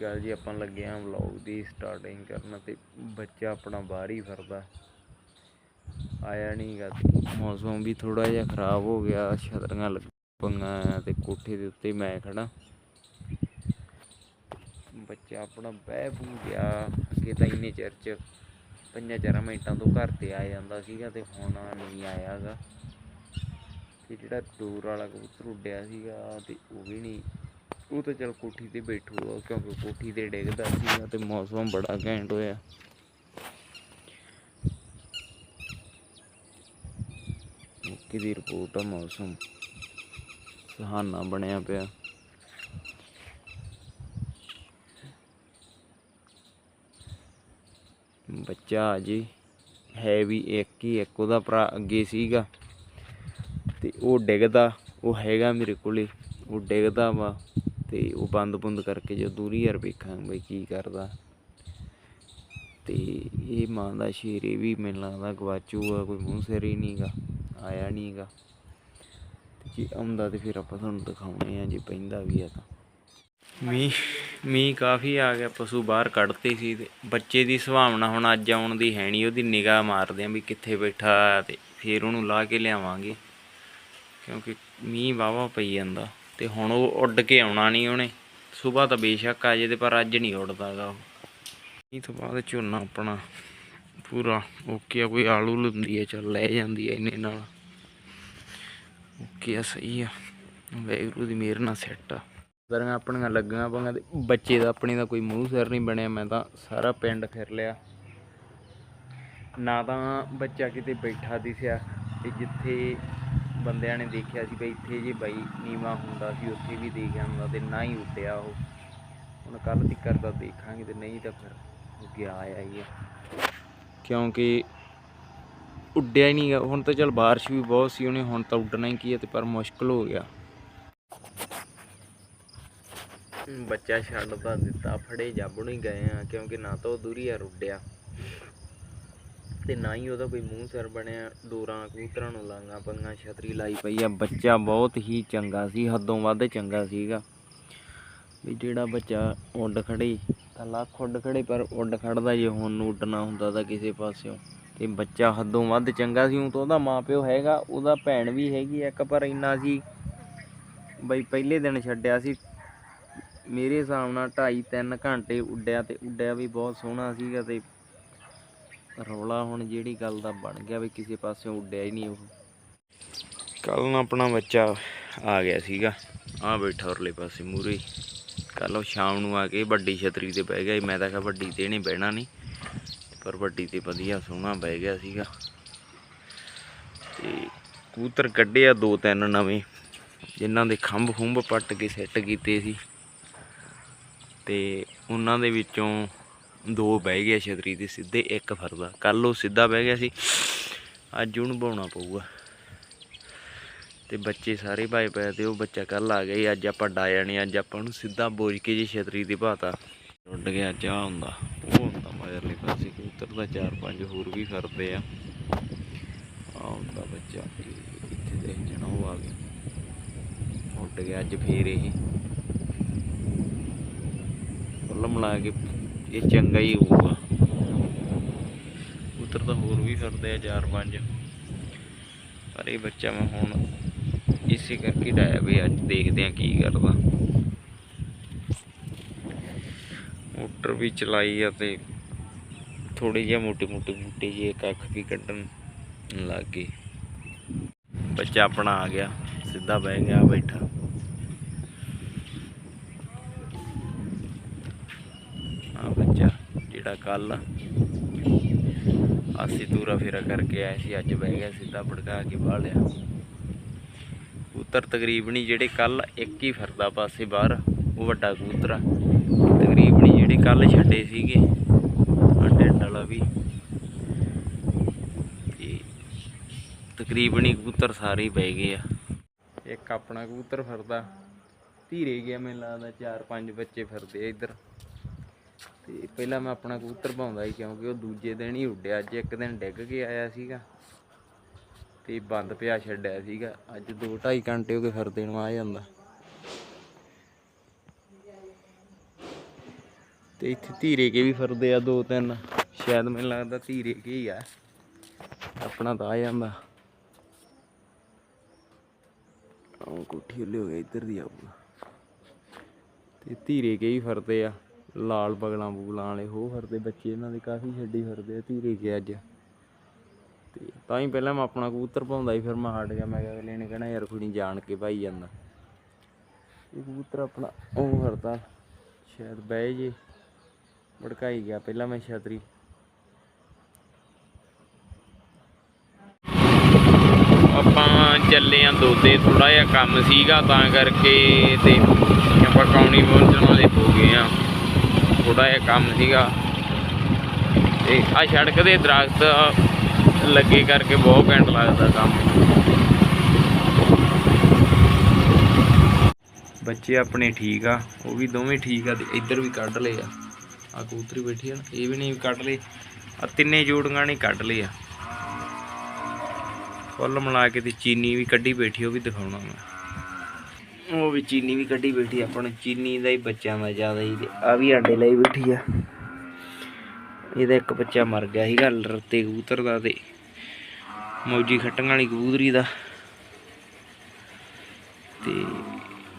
ਗੱਲ ਜੀ, ਆਪਾਂ ਲੱਗੇ ਆਂ ਵਲੌਗ ਦੀ ਸਟਾਰਟਿੰਗ ਕਰਨ ਤੇ ਬੱਚਾ ਆਪਣਾ ਬਾਹਰ ਹੀ ਫਿਰਦਾ। ਆਇਆ ਨਹੀਂ ਗਾ। ਮੌਸਮ ਵੀ ਥੋੜਾ ਜਿਹਾ ਖਰਾਬ ਹੋ ਗਿਆ, ਛਤਰੀਆਂ ਲੱਗੀਆਂ ਪਈਆਂ ਤੇ ਕੋਠੇ ਦੇ ਉੱਤੇ ਮੈਂ ਖੜਾ ਬੱਚਾ ਆਪਣਾ ਬਹਿ ਬੂ ਗਿਆ, ਅੱਗੇ ਤਾਂ ਇੰਨੇ ਚਿਰ ਚ ਪੰਜਾਂ ਚਾਰਾਂ ਮਿੰਟਾਂ ਤੋਂ ਘਰ ਤੇ ਆ ਜਾਂਦਾ ਸੀਗਾ ਤੇ ਹੁਣ ਨਹੀਂ ਆਇਆਗਾ ਤੇ ਜਿਹੜਾ ਦੂਰ ਵਾਲਾ ਕਬੂਤਰ ਉੱਡਿਆ ਸੀਗਾ ਤੇ ਉਹ ਵੀ ਨਹੀਂ ਉਹ ਤਾਂ ਚਲ ਕੋਠੀ ਤੇ ਬੈਠੂਗਾ ਕਿਉਂਕਿ ਕੋਠੀ ਤੇ ਡਿੱਗਦਾ ਸੀਗਾ ਤੇ ਮੌਸਮ ਬੜਾ ਘੈਂਟ ਹੋਇਆ। ਮੌਕੇ ਦੀ ਰਿਪੋਰਟ ਆ ਮੌਸਮ। ਸੁਹਾਨਾ ਬਣਿਆ ਪਿਆ। ਬੱਚਾ ਜੀ ਹੈ ਵੀ ਇੱਕ ਹੀ, ਇੱਕ ਉਹਦਾ ਭਰਾ ਅੱਗੇ ਸੀਗਾ। ਤੇ ਉਹ ਡਿੱਗਦਾ, ਉਹ ਹੈਗਾ ਮੇਰੇ ਕੋਲੇ, ਉਹ ਡਿੱਗਦਾ ਵਾ। ਤੇ ਉਹ ਬੰਦ ਬੁੰਦ ਕਰਕੇ ਜਦੋਂ ਦੂਰੀ ਯਾਰ ਵੇਖਾਂਗੇ ਬਈ ਕੀ ਕਰਦਾ। ਤੇ ਇਹ ਮਾਂ ਦਾ ਸ਼ੇਰ ਇਹ ਵੀ ਮੈਨੂੰ ਲੱਗਦਾ ਗਵਾਚੂ ਆ, ਕੋਈ ਮੂੰਹ ਸਿਰ ਹੀ ਨਹੀਂਗਾ ਆਇਆ ਨਹੀਂਗਾ ਤੇ ਜੇ ਆਉਂਦਾ ਤੇ ਫਿਰ ਆਪਾਂ ਤੁਹਾਨੂੰ ਦਿਖਾਉਣੇ ਆ, ਜੇ ਪੈਂਦਾ ਵੀ ਆ ਤਾਂ। ਮੀਂਹ ਮੀਂਹ ਕਾਫੀ ਆ ਗਿਆ, ਪਸ਼ੂ ਬਾਹਰ ਕੱਢਤੇ ਸੀ ਤੇ ਬੱਚੇ ਦੀ ਸੁਭਾਵਨਾ ਹੁਣ ਅੱਜ ਆਉਣ ਦੀ ਹੈ ਨਹੀਂ ਉਹਦੀ ਨਿਗਾਹ ਮਾਰਦੇ ਆ ਵੀ ਕਿੱਥੇ ਬੈਠਾ ਆ ਤੇ ਫਿਰ ਉਹਨੂੰ ਲਾ ਕੇ ਲਿਆਵਾਂਗੇ। ਕਿਉਂਕਿ ਮੀਂਹ ਵਾਵਾ ਪਈ ਜਾਂਦਾ। ਤੇ ਹੁਣ ਉਹ ਉੱਡ ਕੇ ਆਉਣਾ ਨਹੀਂ ਉਹਨੇ। ਸਵੇਰ ਤਾਂ ਬੇਸ਼ੱਕ ਆ ਜੇ ਤੇ ਪਰ ਅੱਜ ਨਹੀਂ ਉੱਡਦਾਗਾ ਉਹ। ਮੀਂਹ ਤੋਂ ਬਾਅਦ ਝੋਨਾ ਆਪਣਾ ਪੂਰਾ ਓਕੇ ਆ ਕੋਈ ਆਲੂ ਲੁੰਦੀ ਹੈ ਚੱਲ ਲੈ ਜਾਂਦੀ ਹੈ ਇਹਨੇ ਨਾਲ। ਓਕੇ ਆ ਸਹੀ ਆ। ਵੈਗਰੂ ਦੀ ਮਿਹਰ ਨਾਲ ਸੈੱਟ ਆ। ਦਰਾਂ ਆਪਣੀਆਂ ਲੱਗੀਆਂ ਪੰਗਾ ਤੇ ਬੱਚੇ ਦਾ ਆਪਣੇ ਦਾ ਕੋਈ ਮੂੰਹ ਸਿਰ ਨਹੀਂ ਬਣਿਆ, ਮੈਂ ਤਾਂ ਸਾਰਾ ਪਿੰਡ ਫਿਰ ਲਿਆ। ਨਾ ਤਾਂ ਬੱਚਾ ਕਿਤੇ ਬੈਠਾ ਦਿਸਿਆ ਤੇ ਜਿੱਥੇ ਬੰਦਿਆਂ ਨੇ ਦੇਖਿਆ ਸੀ ਬਈ ਇੱਥੇ ਜੇ ਬਾਈ ਨੀਵਾ ਹੁੰਦਾ ਸੀ ਉੱਥੇ ਵੀ ਦੇਖਿਆ ਹੁੰਦਾ ਤੇ ਨਾ ਹੀ ਉੱਡਿਆ ਉਹ। ਹੁਣ ਕੱਲ ਤੱਕਰ ਦਾ ਦੇਖਾਂਗੇ ਤੇ ਨਹੀਂ ਤਾਂ ਫਿਰ ਗਿਆ ਆਇਆ ਹੀ ਆ। ਕਿਉਂਕਿ ਉੱਡਿਆ ਹੀ ਨਹੀਂ ਗਾ। ਹੁਣ ਤਾਂ ਚਲ ਬਾਰਿਸ਼ ਵੀ ਬਹੁਤ ਸੀ ਉਹਨੇ ਹੁਣ ਤਾਂ ਉੱਡਣਾ ਹੀ ਕੀ ਹੈ ਤੇ ਪਰ ਮੁਸ਼ਕਲ ਹੋ ਗਿਆ। ਬੱਚਾ ਛੱਡ ਤਾਂ ਦਿੱਤਾ ਫੜੇ ਜੱਬ ਨੂੰ ਹੀ ਗਏ ਆ ਕਿਉਂਕਿ ਨਾ ਤਾਂ ਉਹ ਦੂਰੀ ਆ ਉੱਡਿਆ ਤੇ ਨਾ ਹੀ ਉਹਦਾ ਕੋਈ ਮੂੰਹ ਸਿਰ ਬਣਿਆ, ਡੋਰਾਂ, ਕਬੂਤਰਾਂ ਨੂੰ ਲਾਂਗਾ ਪੰਗਾ, ਛਤਰੀ ਲਾਈ ਪਈ ਆ। ਬੱਚਾ ਬਹੁਤ ਹੀ ਚੰਗਾ ਸੀ, ਹੱਦੋਂ ਵੱਧ ਚੰਗਾ ਸੀਗਾ। ਵੀ ਜਿਹੜਾ ਬੱਚਾ ਉੱਡ ਖੜੇ, ਤਾਂ ਲੱਖ ਉੱਡ ਖੜੇ, ਪਰ ਉੱਡ ਖੜਦਾ ਜੇ ਹੁਣ ਉੱਡਣਾ ਹੁੰਦਾ ਤਾਂ ਕਿਸੇ ਪਾਸਿਓਂ। ਤੇ ਬੱਚਾ ਹੱਦੋਂ ਵੱਧ ਚੰਗਾ ਸੀ ਉਹ ਤਾਂ ਉਹਦਾ ਮਾਪਿਓ ਹੈਗਾ, ਉਹਦਾ ਭੈਣ ਵੀ ਹੈਗੀ ਇੱਕ ਪਰ ਇੰਨਾ ਸੀ, ਬਈ ਪਹਿਲੇ ਦਿਨ ਛੱਡਿਆ ਸੀ। ਮੇਰੇ ਹਿਸਾਬ ਨਾਲ 2.5 3 ਘੰਟੇ ਉੱਡਿਆ ਤੇ ਉੱਡਿਆ ਵੀ ਬਹੁਤ ਸੋਹਣਾ ਸੀਗਾ ਤੇ ਰੌਲਾ ਹੁਣ ਜਿਹੜੀ ਗੱਲ ਦਾ ਬਣ ਗਿਆ ਵੀ ਕਿਸੇ ਪਾਸਿਓਂ ਉੱਡਿਆ ਹੀ ਨਹੀਂ ਉਹ। ਕੱਲ ਨਾ ਆਪਣਾ ਬੱਚਾ ਆ ਗਿਆ ਸੀਗਾ। ਆ ਬੈਠਾ ਉਰਲੇ ਪਾਸੇ ਮੂਰੇ ਕੱਲ ਉਹ ਸ਼ਾਮ ਨੂੰ ਆ ਕੇ ਵੱਡੀ ਛਤਰੀ ਤੇ ਬਹਿ ਗਿਆ ਮੈਂ ਤਾਂ ਕਿਹਾ ਵੱਡੀ ਤੇ ਨਹੀਂ ਬਹਿਣਾ ਨਹੀਂ। ਪਰ ਵੱਡੀ ਤੇ ਵਧੀਆ ਸੋਹਣਾ ਬਹਿ ਗਿਆ ਸੀਗਾ। ਤੇ ਕੂਤਰ ਕੱਢਿਆ ਦੋ ਤਿੰਨ ਨਵੇਂ, ਜਿਨ੍ਹਾਂ ਦੇ ਖੰਭ ਖੁੰਭ ਪੱਟ ਕੇ ਸੈੱਟ ਕੀਤੇ ਸੀ। ਤੇ ਉਹਨਾਂ ਦੇ ਵਿੱਚੋਂ ਦੋ ਬਹਿ ਗਏ ਛਤਰੀ ਦੇ ਸਿੱਧੇ ਇੱਕ ਫਰਦਾ ਕੱਲ ਉਹ ਸਿੱਧਾ ਬਹਿ ਗਿਆ ਸੀ। ਅੱਜ ਉਹਨੂੰ ਬਾਉਣਾ ਪਊਗਾ। ਤੇ ਬੱਚੇ ਸਾਰੇ ਭਾਈ ਪਏ ਤੇ ਉਹ ਬੱਚਾ ਕੱਲ ਆ ਗਿਆ ਅੱਜ ਆਪਾਂ ਡਾਇਆ ਨਹੀਂ ਅੱਜ ਆਪਾਂ ਉਹਨੂੰ ਸਿੱਧਾ ਬੋਝ ਕੇ ਜੀ ਛਤਰੀ ਦੀ ਭਾਤਾ। ਉੱਡ ਗਿਆ ਅੱਜ ਆਹ ਹੁੰਦਾ। ਉਹ ਹੁੰਦਾ ਮਗਰਲੇ ਪਾਸੇ, ਕਬੂਤਰ ਦਾ ਚਾਰ ਪੰਜ ਹੋਰ ਵੀ ਫਿਰਦੇ ਆ। ਆ ਬੱਚਾ। ਇੱਥੇ ਦੇਖ ਜਣਾ ਉਹ ਆ ਗਿਆ ਉੱਡ ਗਿਆ ਅੱਜ ਫੇਰ ਇਹ। ਫੁੱਲ ਮਿਲਾ ਕੇ ਇਹ ਚੰਗਾ ਹੀ ਹੋਊਗਾ। ਕਬੂਤਰ ਤਾਂ ਹੋਰ ਵੀ ਫਿਰਦੇ ਆ ਚਾਰ ਪੰਜ। ਪਰ ਇਹ ਬੱਚਾ ਮੈਂ ਹੁਣ ਇਸੇ ਕਰਕੇ ਡਾਇਆ ਵੀ ਅੱਜ ਦੇਖਦੇ ਆ ਕੀ ਕਰਦਾ। ਮੋਟਰ ਵੀ ਚਲਾਈ ਆ ਤੇ ਥੋੜੀ ਜਿਹੀ ਮੋਟੀ ਮੋਟੀ ਬੂਟੇ ਜਿਹੇ ਕੱਖ ਵੀ ਕੱਢਣ ਲੱਗ ਗਏ ਬੱਚਾ ਆਪਣਾ ਆ ਗਿਆ ਸਿੱਧਾ ਬਹਿ ਗਿਆ ਬੈਠਾ ਆ ਬੱਚਾ ਜਿਹੜਾ ਕੱਲ ਆਸੀ ਦੂਰਾ ਫੇਰਾ ਕਰਕੇ ਆਏ ਸੀ, ਅੱਜ ਬਹਿ ਗਿਆ ਸਿੱਧਾ ਭੜਕਾ ਕੇ ਬਾਹ ਲਿਆ ਕਬੂਤਰ ਤਕਰੀਬਨੀ ਜਿਹੜੇ ਕੱਲ ਇੱਕ ਹੀ ਫਿਰਦਾ ਪਾਸੇ ਬਾਹਰ, ਉਹ ਵੱਡਾ ਕਬੂਤਰ ਆ। ਤਕਰੀਬਨੀ ਜਿਹੜੇ ਕੱਲ ਛੱਡੇ ਸੀਗੇ ਆ ਵਾਲਾ ਵੀ। ਤੇ ਹੀ ਕਬੂਤਰ ਸਾਰੇ ਹੀ ਬਹਿ ਗਏ ਆ। ਇੱਕ ਆਪਣਾ ਕਬੂਤਰ ਫਿਰਦਾ, ਧੀਰੇ ਗਿਆ ਮੈਨੂੰ ਲੱਗਦਾ, ਚਾਰ ਪੰਜ ਬੱਚੇ ਫਿਰਦੇ ਆ ਇੱਧਰ। ਤੇ ਪਹਿਲਾਂ ਮੈਂ ਆਪਣਾ ਕਬੂਤਰ ਪਾਉਂਦਾ ਸੀ ਕਿਉਂਕਿ ਉਹ ਦੂਜੇ ਦਿਨ ਹੀ ਉੱਡਿਆ। ਅੱਜ ਇੱਕ ਦਿਨ ਡਿੱਗ ਕੇ ਆਇਆ ਸੀਗਾ ਤੇ ਬੰਦ ਪਿਆ ਛੱਡਿਆ ਸੀਗਾ। ਅੱਜ 2 2.5 ਘੰਟੇ ਹੋ ਗਏ ਫਿਰਦੇ ਨੂੰ ਆ ਜਾਂਦਾ। ਤੇ ਇੱਥੇ ਧੀਰੇ ਕੇ ਵੀ ਫਿਰਦੇ ਆ ਦੋ ਤਿੰਨ। ਸ਼ਾਇਦ ਮੈਨੂੰ ਲੱਗਦਾ ਧੀਰੇ ਕੇ ਹੀ ਆ। ਆਪਣਾ ਤਾਂ ਆ ਜਾਂਦਾ। ਆਹ ਕੋਠੀ ਉੱਲੇ ਹੋ ਗਿਆ ਇੱਧਰ ਦੀ ਆਊਗਾ ਤੇ ਧੀਰੇ ਕੇ ਹੀ ਫਿਰਦੇ ਆ। ਲਾਲ ਬਗਲਾਂ ਬੂਲਾਂ ਵਾਲੇ ਹੋ ਫਿਰਦੇ ਬੱਚੇ ਇਹਨਾਂ ਦੇ ਕਾਫੀ ਛੱਡੀ ਫਿਰਦੇ ਆ ਧੀਰੇ ਕੇ ਅੱਜ। ਤੇ ਤਾਂ ਹੀ ਪਹਿਲਾਂ ਮੈਂ ਆਪਣਾ ਕਬੂਤਰ ਪਾਉਂਦਾ ਸੀ, ਫਿਰ ਮੈਂ ਹਟ ਗਿਆ, ਮੈਂ ਕਿਹਾ ਅਗਲੇ ਨੇ ਕਹਿਣਾ, ਯਾਰ ਕੋਈ ਨਹੀਂ ਜਾਣ ਕੇ ਭਾਈ ਜਾਂਦਾ। ਇਹ ਕਬੂਤਰ ਆਪਣਾ ਉਹ ਫਿਰਦਾ ਸ਼ਾਇਦ ਬਹਿ ਜੇ, ਭੜਕਾਈ ਗਿਆ ਪਹਿਲਾਂ ਮੈਂ ਛਤਰੀ। ਆਪਾਂ ਚੱਲੇ ਆਂ ਦੋਦੇ ਥੋੜਾ ਜਿਹਾ ਕੰਮ ਸੀਗਾ ਤਾਂ ਕਰਕੇ ਤੇ ਆਪਾਂ ਕੌਣੀ ਪਹੁੰਚਣ ਵਾਲੇ ਹੋ ਗਏ ਆ। ਥੋੜਾ ਜਿਹਾ ਕੰਮ ਸੀਗਾ। ਤੇ ਆ ਸੜਕ ਦੇ ਦਰਖਤ ਲੱਗੇ ਕਰਕੇ ਬਹੁਤ ਘੈਂਟ ਲੱਗਦਾ ਕੰਮ। ਬੱਚੇ ਆਪਣੇ ਠੀਕ ਆ ਉਹ ਵੀ ਦੋਵੇਂ ਠੀਕ ਆ ਤੇ ਇੱਧਰ ਵੀ ਕੱਢ ਲਏ ਆ। ਆ ਕਬੂਤਰੀ ਬੈਠੀ ਆ ਨਾ, ਇਹ ਵੀ ਨਹੀਂ ਕੱਢ ਲਏ ਆ ਤਿੰਨੇ ਜੋੜੀਆਂ ਨੇ ਕੱਢ ਲਏ ਆ। ਫੁੱਲ ਮਿਲਾ ਕੇ ਤੇ ਚੀਨੀ ਵੀ ਕੱਢੀ ਬੈਠੀ ਉਹ ਵੀ ਦਿਖਾਉਣਾ ਮੈਂ। ਉਹ ਵੀ ਚੀਨੀ ਵੀ ਕੱਢੀ ਬੈਠੀ ਆਪਾਂ ਨੂੰ ਚੀਨੀ ਦਾ ਹੀ ਬੱਚਿਆਂ ਦਾ ਜ਼ਿਆਦਾ ਹੀ ਆ ਵੀ ਆਂਡੇ ਲਈ ਬੈਠੀ ਆ। ਇਹਦਾ ਇੱਕ ਬੱਚਾ ਮਰ ਗਿਆ ਸੀਗਾ, ਰੱਤੇ ਕਬੂਤਰ ਦਾ ਤੇ ਮੌਜੀ ਖੱਟਣ ਵਾਲੀ ਕਬੂਤਰੀ ਦਾ। ਤੇ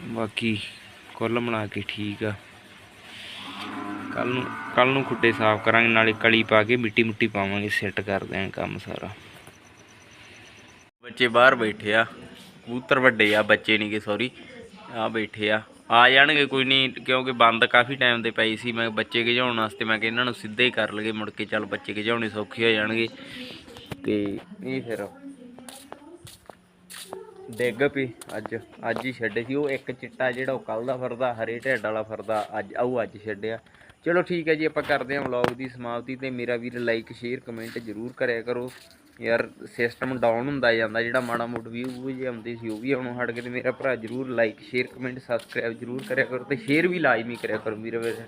ਬਾਕੀ ਕੁੱਲ ਬਣਾ ਕੇ ਠੀਕ ਆ। ਕੱਲ ਨੂੰ ਕੱਲ ਨੂੰ ਖੁੱਡੇ ਸਾਫ਼ ਕਰਾਂਗੇ, ਨਾਲੇ ਕਲੀ ਪਾ ਕੇ ਮਿੱਟੀ ਮਿੱਟੀ ਪਾਵਾਂਗੇ ਸੈੱਟ ਕਰ ਦਿਆਂਗੇ ਕੰਮ ਸਾਰਾ। ਬੱਚੇ ਬਾਹਰ ਬੈਠੇ ਆ, ਕਬੂਤਰ ਵੱਡੇ ਆ, ਬੱਚੇ ਨਹੀਂ ਕਿ ਸੌਰੀ ਆ ਬੈਠੇ ਆ। ਆ ਜਾਣਗੇ ਕੋਈ ਨਹੀਂ, ਕਿਉਂਕਿ ਬੰਦ ਕਾਫੀ ਟਾਈਮ ਦੇ ਪਈ ਸੀ। ਮੈਂ ਬੱਚੇ ਗਿਜਾਉਣ ਵਾਸਤੇ, ਮੈਂ ਕਿ ਇਹਨਾਂ ਨੂੰ ਸਿੱਧੇ ਹੀ ਕਰ ਲਗੇ ਮੁੜ ਕੇ ਚੱਲ ਬੱਚੇ ਗਿਜਾਉਣੇ ਸੌਖੇ ਹੋ ਜਾਣਗੇ। ਤੇ ਇਹ ਫਿਰ ਡਿੱਗ ਪਈ ਅੱਜ। ਅੱਜ ਹੀ ਛੱਡੇ ਸੀ। ਉਹ ਇੱਕ ਚਿੱਟਾ ਜਿਹੜਾ ਉਹ ਕੱਲ ਦਾ ਫਿਰਦਾ ਹਰੇ ਢਿੱਡ ਵਾਲਾ ਫਿਰਦਾ ਅੱਜ ਆਉ ਅੱਜ ਛੱਡਿਆ। ਚਲੋ ਠੀਕ ਹੈ ਜੀ, ਆਪਾਂ ਕਰਦੇ ਹਾਂ ਵਲੌਗ ਦੀ ਸਮਾਪਤੀ ਤੇ। ਮੇਰਾ ਵੀਰ ਲਾਈਕ ਸ਼ੇਅਰ ਕਮੈਂਟ ਜ਼ਰੂਰ ਕਰਿਆ ਕਰੋ। ਯਾਰ ਸਿਸਟਮ ਡਾਊਨ ਹੁੰਦਾ ਜਾਂਦਾ, ਜਿਹੜਾ ਮਾੜਾ ਮੋਟ ਵਿਊ ਜੇ ਆਉਂਦੇ ਸੀ ਉਹ ਵੀ ਆਉਣੋਂ ਹਟ ਕੇ ਤੇ ਮੇਰਾ ਭਰਾ ਜ਼ਰੂਰ ਲਾਈਕ ਸ਼ੇਅਰ ਕਮੈਂਟ ਸਬਸਕ੍ਰਾਈਬ ਜ਼ਰੂਰ ਕਰਿਆ ਕਰੋ ਤੇ ਸ਼ੇਅਰ ਵੀ ਲਾਜ਼ਮੀ ਕਰਿਆ ਕਰੋ ਵੀਰੇ ਵੀਰੇ